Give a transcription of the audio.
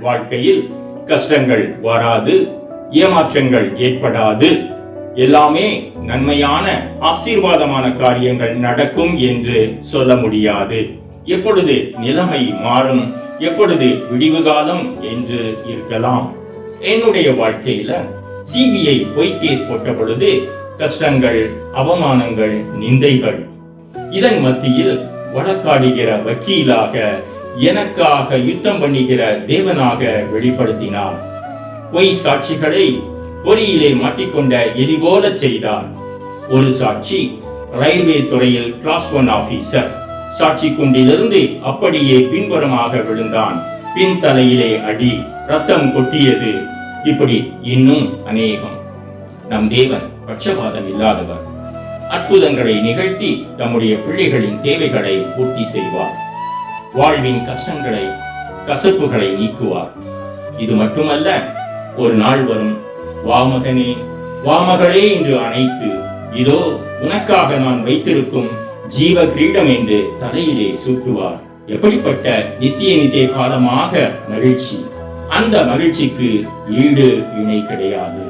வாழ்க்கையில் கஷ்டங்கள் வராது ஏமாற்றங்கள் ஏற்படாது. எல்லாமே நன்மையான ஆசீர்வாதமான காரியங்கள் நடக்கும் என்று சொல்ல முடியாது. எப்பொழுது நிலைமை மாறும் எப்பொழுது விடிவு காலம் என்று இருக்கலாம். என்னுடைய வாழ்க்கையில சிபிஐ பொய் கேஸ் போட்ட பொழுது கஷ்டங்கள் அவமானங்கள் நிந்தைகள். இதன் மத்தியில் வழக்காடுகிற வக்கீலாக எனக்காக யுத்தம் பண்ணுகிற தேவனாக வெளிப்படுத்தினார் பொய் சாட்சிகளை பொறியிலே மாட்டிக்கொண்ட எலி போல செய்தார் ஒரு சாட்சி ரயில்வே துறையில் கிளாஸ் ஒன் ஆபீசர் சாட்சி குண்டிலிருந்து அப்படியே பின்புறமாக விழுந்தான். பின் தலையிலே அடி ரத்தம் கொட்டியது. இப்படி இன்னும் அநேகம். நம் தேவன் பட்சபாதம் இல்லாதவர். அற்புதங்களை நிகழ்த்தி தம்முடைய பிள்ளைகளின் தேவைகளை பூர்த்தி செய்வார். வாழ்வின் கஷ்டங்களை கசப்புகளை நீக்குவார். இது மட்டுமல்ல ஒரு நாள் வரும் வாமகனே வாமகளே என்று அணைத்து இதோ உனக்காக நான் வைத்திருக்கும் ஜீவ கிரீடம் என்று தலையிலே சூட்டுவார். எப்படிப்பட்ட நித்திய நித்திய காலமாக மகிழ்ச்சி. அந்த மகிழ்ச்சிக்கு ஈடு இணை கிடையாது.